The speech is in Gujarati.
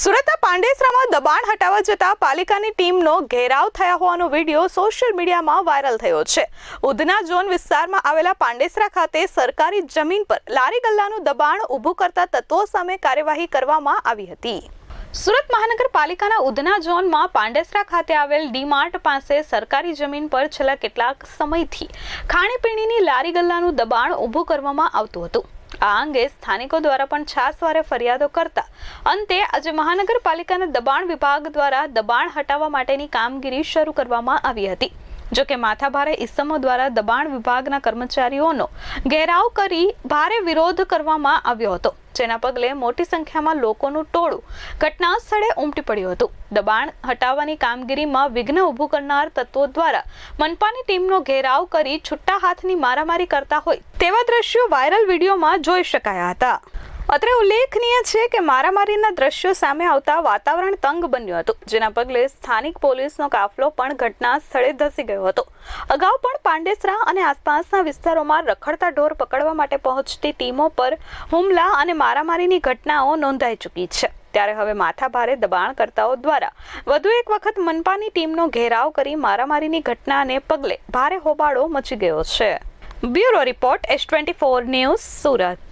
સુરતના પાંડેસરામાં દબાણ હટાવવા જતા પાલિકાની ટીમનો ઘેરાવ થયા હોવાનો વીડિયો સોશિયલ મીડિયામાં વાયરલ થયો છે. ઉધના ઝોન વિસ્તારમાં આવેલા પાંડેસરા ખાતે સરકારી જમીન પર લારી ગલ્લાનું દબાણ ઊભું કરતા તત્વો સામે કાર્યવાહી કરવામાં આવી હતી. સુરત મહાનગરપાલિકાના ઉધના ઝોનમાં પાંડેસરા ખાતે આવેલ ડીમાર્ટ પાસે સરકારી જમીન પર છેલ્લા કેટલાક સમયથી ખાણીપીણીની લારી ગલ્લાનું દબાણ ઊભું કરવામાં આવતું હતું. આ અંગે સ્થાનિકો દ્વારા પણ છાસવારે ફરિયાદો કરતા. અંતે આજે મહાનગરપાલિકાના દબાણ વિભાગ દ્વારા દબાણ હટાવવા માટેની કામગીરી શરૂ કરવામાં આવી હતી. જો કે માથાભારે ઇસમો દ્વારા દબાણ વિભાગના કર્મચારીઓનો ઘેરાવ કરી ભારે વિરોધ કરવામાં આવ્યો હતો, જેના પગલે મોટી સંખ્યામાં લોકોનું ટોળું ઘટના સ્થળે ઉમટી પડ્યું હતું. દબાણ હટાવવાની કામગીરીમાં વિઘ્ન ઊભું કરનાર તત્વો દ્વારા મનપાની ટીમનો ઘેરાવ કરી છુટ્ટા હાથની મારામારી કરતા હોય તેવા દ્રશ્યો વાયરલ વિડીયોમાં જોઈ શકાયા હતા. અત્રે ઉલ્લેખનીય છે કે મારામારીના દ્રશ્યો સામે આવતા વાતાવરણ તંગ બન્યું હતું, જેના પગલે સ્થાનિક પોલીસનો કાફલો પણ ઘટના સ્થળે ધસી ગયો હતો. અગાઉ પણ પાંડેસરા અને આસપાસના વિસ્તારોમાં રખડતા ઢોર પકડવા માટે પહોંચતી ટીમો પર હુમલા અને મારામારીની ઘટનાઓ નોંધાઈ ચૂકી છે. ત્યારે હવે માથાભારે દબાણકર્તાઓ દ્વારા વધુ એક વખત મનપાની ટીમનો ઘેરાવ કરી મારામારીની ઘટનાને પગલે ભારે હોબાળો મચી ગયો છે. Bureau report S twenty four news Surat.